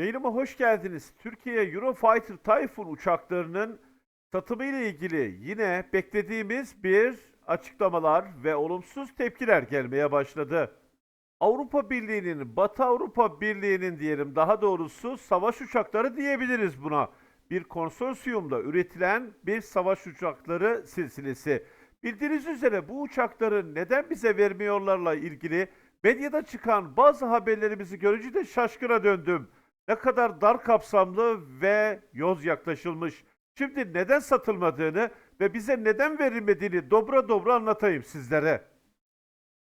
Yayınıma hoş geldiniz. Türkiye Eurofighter Typhoon uçaklarının satımı ile ilgili yine beklediğimiz bir açıklamalar ve olumsuz tepkiler gelmeye başladı. Avrupa Birliği'nin, Batı Avrupa Birliği'nin diyelim daha doğrusu savaş uçakları diyebiliriz buna. Bir konsorsiyumda üretilen bir savaş uçakları silsilesi. Bildiğiniz üzere bu uçakları neden bize vermiyorlarla ilgili medyada çıkan bazı haberlerimizi görünce de şaşkına döndüm. Ne kadar dar kapsamlı ve yoz yaklaşılmış. Şimdi neden satılmadığını ve bize neden verilmediğini dobra dobra anlatayım sizlere.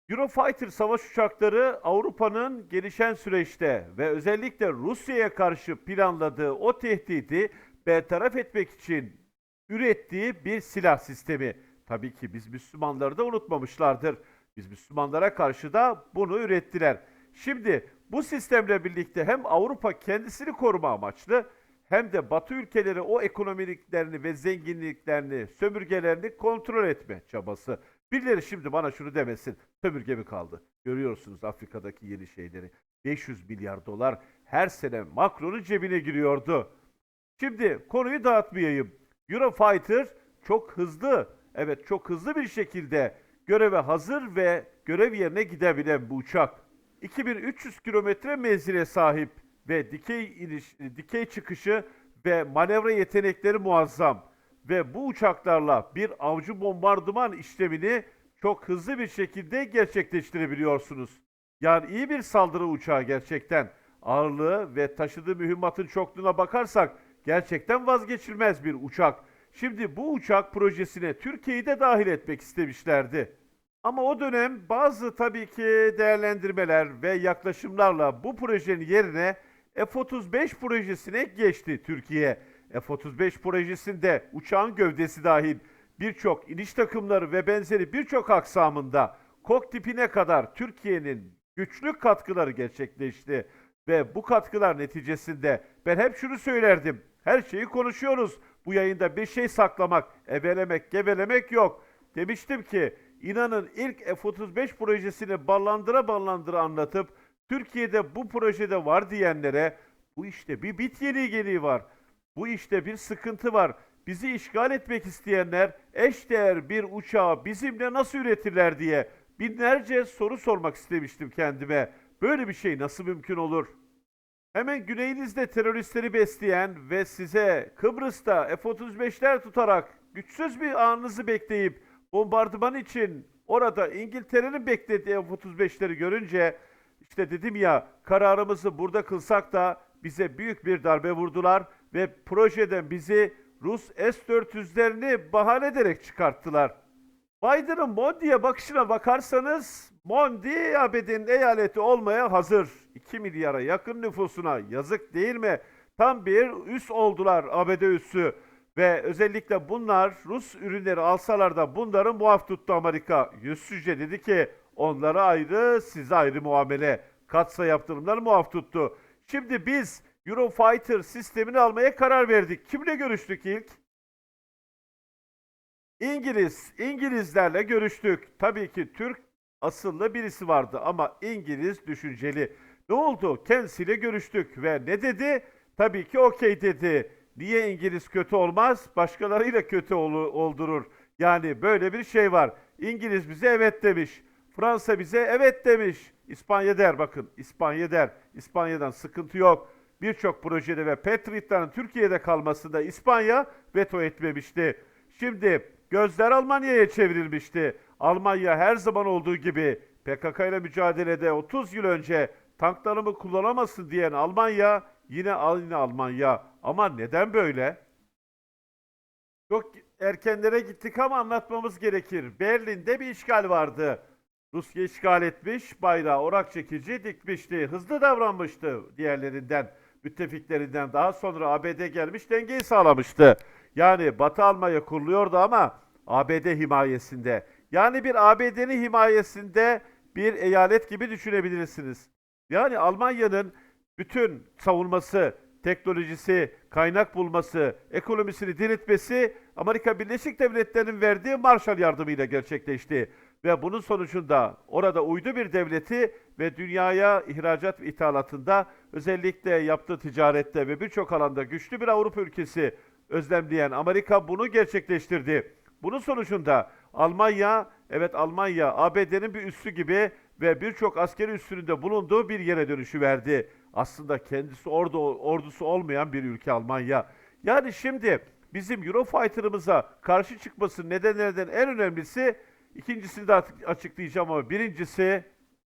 Eurofighter savaş uçakları Avrupa'nın gelişen süreçte ve özellikle Rusya'ya karşı planladığı o tehdidi bertaraf etmek için ürettiği bir silah sistemi. Tabii ki biz Müslümanları da unutmamışlardır. Biz Müslümanlara karşı da bunu ürettiler. Şimdi bu sistemle birlikte hem Avrupa kendisini koruma amaçlı hem de Batı ülkeleri o ekonomiklerini ve zenginliklerini, sömürgelerini kontrol etme çabası. Birileri şimdi bana şunu demesin, sömürge mi kaldı? Görüyorsunuz Afrika'daki yeni şeyleri. 500 milyar dolar her sene Macron'un cebine giriyordu. Şimdi konuyu dağıtmayayım. Eurofighter çok hızlı, evet çok hızlı bir şekilde göreve hazır ve görev yerine gidebilen bu uçak. 2300 kilometre menzile sahip ve dikey iniş, dikey çıkışı ve manevra yetenekleri muazzam. Ve bu uçaklarla bir avcı bombardıman işlemini çok hızlı bir şekilde gerçekleştirebiliyorsunuz. Yani iyi bir saldırı uçağı gerçekten. Ağırlığı ve taşıdığı mühimmatın çokluğuna bakarsak gerçekten vazgeçilmez bir uçak. Şimdi bu uçak projesine Türkiye'yi de dahil etmek istemişlerdi. Ama o dönem bazı tabii ki değerlendirmeler ve yaklaşımlarla bu projenin yerine F-35 projesine geçti Türkiye. F-35 projesinde uçağın gövdesi dahil birçok iniş takımları ve benzeri birçok aksamında koktipine kadar Türkiye'nin güçlü katkıları gerçekleşti. Ve bu katkılar neticesinde ben hep şunu söylerdim. Her şeyi konuşuyoruz. Bu yayında bir şey saklamak, ebelemek, gevelemek yok. Demiştim ki inanın ilk F-35 projesini ballandıra ballandıra anlatıp Türkiye'de bu projede var diyenlere bu işte bir bit yeniliği var. Bu işte bir sıkıntı var. Bizi işgal etmek isteyenler eşdeğer bir uçağı bizimle nasıl üretirler diye binlerce soru sormak istemiştim kendime. Böyle bir şey nasıl mümkün olur? Hemen güneyinizde teröristleri besleyen ve size Kıbrıs'ta F-35'ler tutarak güçsüz bir anınızı bekleyip bombardıman için orada İngiltere'nin beklediği F-35'leri görünce işte dedim ya kararımızı burada kılsak da bize büyük bir darbe vurdular ve projeden bizi Rus S-400'lerini bahane ederek çıkarttılar. Biden'ın Mondi'ye bakışına bakarsanız Mondi ABD'nin eyaleti olmaya hazır. 2 milyara yakın nüfusuna yazık değil mi? Tam bir üs oldular ABD üssü. Ve özellikle bunlar Rus ürünleri alsalar da bunları muaf tuttu Amerika. Yüzsüzce dedi ki onlara ayrı size ayrı muamele. Katsa yaptırımları muaf tuttu. Şimdi biz Eurofighter sistemini almaya karar verdik. Kimle görüştük ilk? İngiliz, İngilizlerle görüştük. Tabii ki Türk asıllı birisi vardı ama İngiliz düşünceli. Ne oldu? Kendisiyle görüştük ve ne dedi? Tabii ki okey dedi. Niye İngiliz kötü olmaz? Başkalarıyla kötü oldurur. Yani böyle bir şey var. İngiliz bize evet demiş. Fransa bize evet demiş. İspanya der bakın. İspanya der. İspanya'dan sıkıntı yok. Birçok projede ve Patriot'ların Türkiye'de kalmasında İspanya veto etmemişti. Şimdi gözler Almanya'ya çevrilmişti. Almanya her zaman olduğu gibi PKK ile mücadelede 30 yıl önce tanklarımı kullanamasın diyen Almanya yine aynı Almanya. Ama neden böyle? Çok erkenlere gittik ama anlatmamız gerekir. Berlin'de bir işgal vardı. Rusya işgal etmiş, bayrağı orak çekici dikmişti. Hızlı davranmıştı diğerlerinden, müttefiklerinden. Daha sonra ABD gelmiş, dengeyi sağlamıştı. Yani Batı Almanya kuruluyordu ama ABD himayesinde. Yani bir ABD'nin himayesinde bir eyalet gibi düşünebilirsiniz. Yani Almanya'nın bütün savunması, teknolojisi, kaynak bulması, ekonomisini diriltmesi Amerika Birleşik Devletleri'nin verdiği Marshall yardımıyla gerçekleşti. Ve bunun sonucunda orada uydu bir devleti ve dünyaya ihracat ve ithalatında özellikle yaptığı ticarette ve birçok alanda güçlü bir Avrupa ülkesi özlemleyen Amerika bunu gerçekleştirdi. Bunun sonucunda Almanya, evet Almanya ABD'nin bir üssü gibi ve birçok askeri üssünün bulunduğu bir yere dönüşü verdi. Aslında kendisi orada ordusu olmayan bir ülke Almanya. Yani şimdi bizim Eurofighter'ımıza karşı çıkmasının nedenlerinden en önemlisi ikincisini de açıklayacağım ama birincisi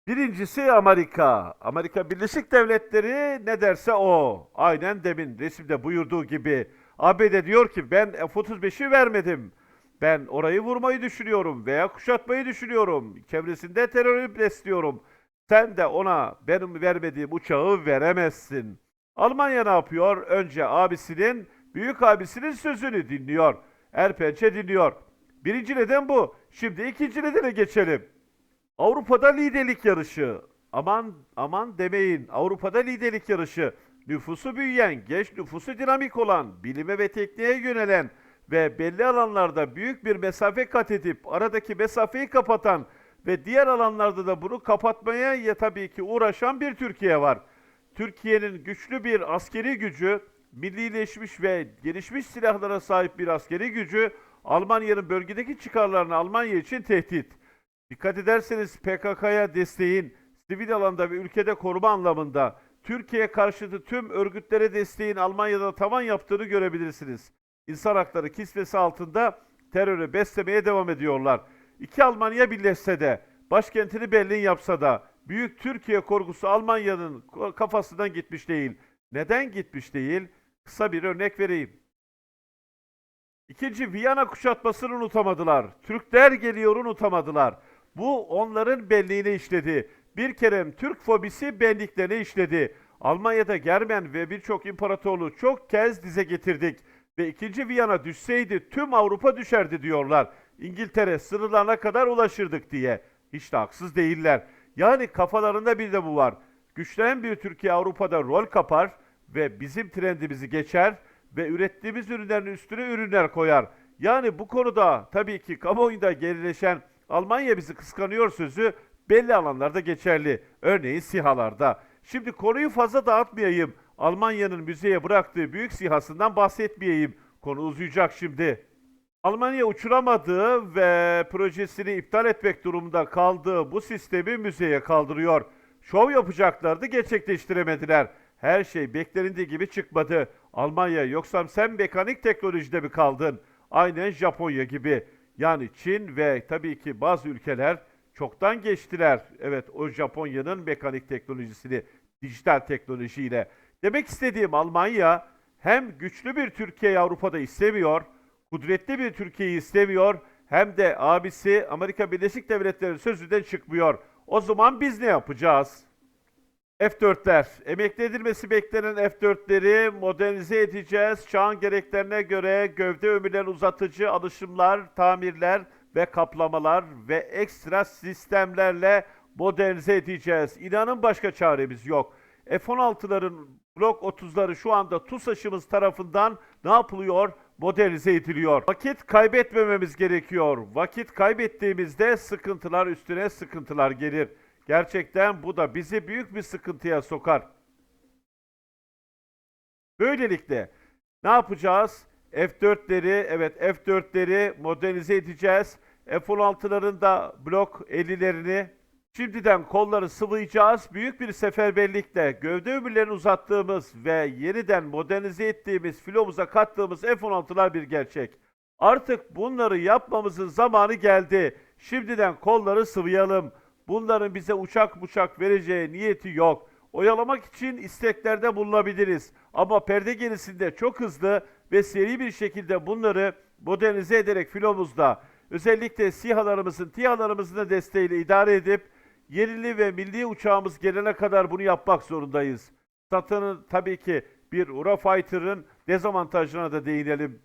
Birincisi Amerika. Amerika Birleşik Devletleri ne derse o. Aynen demin resimde buyurduğu gibi. ABD diyor ki ben F-35'i vermedim. Ben orayı vurmayı düşünüyorum veya kuşatmayı düşünüyorum. Çevresinde terörü besliyorum. Sen de ona benim vermediğim uçağı veremezsin. Almanya ne yapıyor? Önce abisinin, büyük abisinin sözünü dinliyor. Erpençe dinliyor. Birinci neden bu. Şimdi ikinci nedene geçelim. Avrupa'da liderlik yarışı. Aman aman demeyin. Avrupa'da liderlik yarışı. Nüfusu büyüyen, genç nüfusu dinamik olan, bilime ve tekniğe yönelen ve belli alanlarda büyük bir mesafe kat edip aradaki mesafeyi kapatan ve diğer alanlarda da bunu kapatmaya ya tabii ki uğraşan bir Türkiye var. Türkiye'nin güçlü bir askeri gücü, millileşmiş ve gelişmiş silahlara sahip bir askeri gücü Almanya'nın bölgedeki çıkarlarını Almanya için tehdit. Dikkat ederseniz PKK'ya desteğin sivil alanda ve ülkede koruma anlamında Türkiye karşıtı tüm örgütlere desteğin Almanya'da tavan yaptığını görebilirsiniz. İnsan hakları kisvesi altında terörü beslemeye devam ediyorlar. İki Almanya birleşse de, başkentini Berlin yapsa da büyük Türkiye korkusu Almanya'nın kafasından gitmiş değil. Neden gitmiş değil? Kısa bir örnek vereyim. İkinci Viyana kuşatmasını unutamadılar. Türkler geliyor unutamadılar. Bu onların benliğine işledi. Bir kere Türk fobisi benliklerine işledi. Almanya'da Germen ve birçok imparatorluğu çok kez dize getirdik. Ve ikinci Viyana düşseydi tüm Avrupa düşerdi diyorlar. İngiltere sınırlarına kadar ulaşırdık diye. Hiç de haksız değiller. Yani kafalarında bir de bu var. Güçlenen bir Türkiye Avrupa'da rol kapar ve bizim trendimizi geçer ve ürettiğimiz ürünlerin üstüne ürünler koyar. Yani bu konuda tabii ki kamuoyunda gerileşen Almanya bizi kıskanıyor sözü belli alanlarda geçerli. Örneğin SİHA'larda. Şimdi konuyu fazla dağıtmayayım. Almanya'nın müzeye bıraktığı büyük SİHA'sından bahsetmeyeyim. Konu uzayacak şimdi. Almanya uçuramadığı ve projesini iptal etmek durumunda kaldığı bu sistemi müzeye kaldırıyor. Şov yapacaklardı gerçekleştiremediler. Her şey beklenildiği gibi çıkmadı. Almanya yoksa sen mekanik teknolojide mi kaldın? Aynen Japonya gibi. Yani Çin ve tabii ki bazı ülkeler çoktan geçtiler. Evet o Japonya'nın mekanik teknolojisini dijital teknolojiyle. Demek istediğim Almanya hem güçlü bir Türkiye Avrupa'da istemiyor, kudretli bir Türkiye'yi istemiyor hem de abisi Amerika Birleşik Devletleri sözünden çıkmıyor. O zaman biz ne yapacağız? F4'ler. Emekli edilmesi beklenen F4'leri modernize edeceğiz. Çağın gereklerine göre gövde ömürlerini uzatıcı alışımlar, tamirler ve kaplamalar ve ekstra sistemlerle modernize edeceğiz. İnanın başka çaremiz yok. F-16'ların Blok 30'ları şu anda TUSAŞ'ımız tarafından ne yapılıyor? Modernize ediliyor. Vakit kaybetmememiz gerekiyor. Vakit kaybettiğimizde sıkıntılar üstüne sıkıntılar gelir. Gerçekten bu da bizi büyük bir sıkıntıya sokar. Böylelikle ne yapacağız? F4'leri, evet F4'leri modernize edeceğiz. F-16'ların da blok 50'lerini şimdiden kolları sıvayacağız. Büyük bir seferberlikle gövde ömürlerini uzattığımız ve yeniden modernize ettiğimiz filomuza kattığımız F-16'lar bir gerçek. Artık bunları yapmamızın zamanı geldi. Şimdiden kolları sıvayalım. Bunların bize uçak uçak vereceği niyeti yok. Oyalamak için isteklerde bulunabiliriz. Ama perde gerisinde çok hızlı ve seri bir şekilde bunları modernize ederek filomuzda özellikle SİHA'larımızın, TİHA'larımızın da desteğiyle idare edip yerli ve milli uçağımız gelene kadar bunu yapmak zorundayız. Satının tabii ki bir Eurofighter'ın dezavantajlarına da değinelim.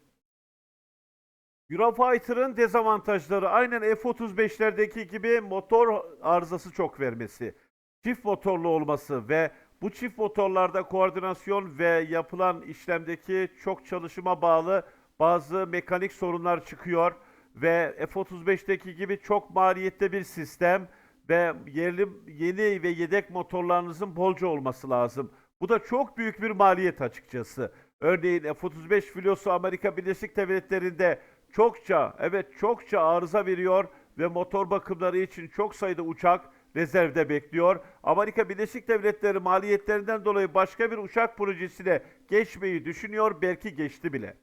Eurofighter'ın dezavantajları aynen F-35'lerdeki gibi motor arızası çok vermesi, çift motorlu olması ve bu çift motorlarda koordinasyon ve yapılan işlemdeki çok çalışıma bağlı bazı mekanik sorunlar çıkıyor ve F-35'teki gibi çok maliyetli bir sistem ve yerli yeni ve yedek motorlarınızın bolca olması lazım. Bu da çok büyük bir maliyet açıkçası. Örneğin F-35 filosu Amerika Birleşik Devletleri'nde çokça, evet çokça arıza veriyor ve motor bakımları için çok sayıda uçak rezervde bekliyor. Amerika Birleşik Devletleri maliyetlerinden dolayı başka bir uçak projesine geçmeyi düşünüyor, belki geçti bile.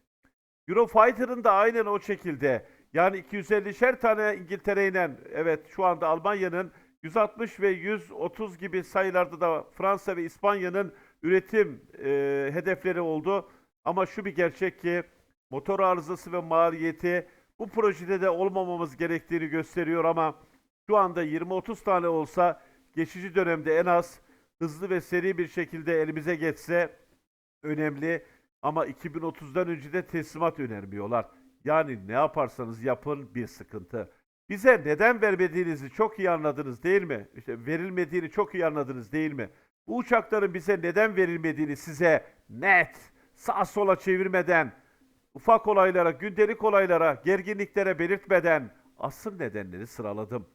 Eurofighter'ın da aynen o şekilde. Yani 250'şer tane İngiltere'yle, evet şu anda Almanya'nın 160 ve 130 gibi sayılarda da Fransa ve İspanya'nın üretim e, hedefleri oldu. Ama şu bir gerçek ki motor arızası ve maliyeti bu projede de olmamamız gerektiğini gösteriyor ama şu anda 20-30 tane olsa geçici dönemde en az hızlı ve seri bir şekilde elimize geçse önemli ama 2030'dan önce de teslimat önermiyorlar. Yani ne yaparsanız yapın bir sıkıntı. Bize neden vermediğinizi çok iyi anladınız değil mi? İşte verilmediğini çok iyi anladınız değil mi? Bu uçakların bize neden verilmediğini size net, sağ sola çevirmeden, ufak olaylara, gündelik olaylara, gerginliklere belirtmeden asıl nedenleri sıraladım.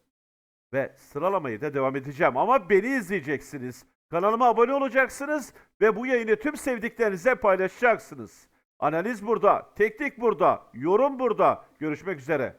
Ve sıralamaya da devam edeceğim. Ama beni izleyeceksiniz. Kanalıma abone olacaksınız ve bu yayını tüm sevdiklerinize paylaşacaksınız. Analiz burada, teknik burada, yorum burada. Görüşmek üzere.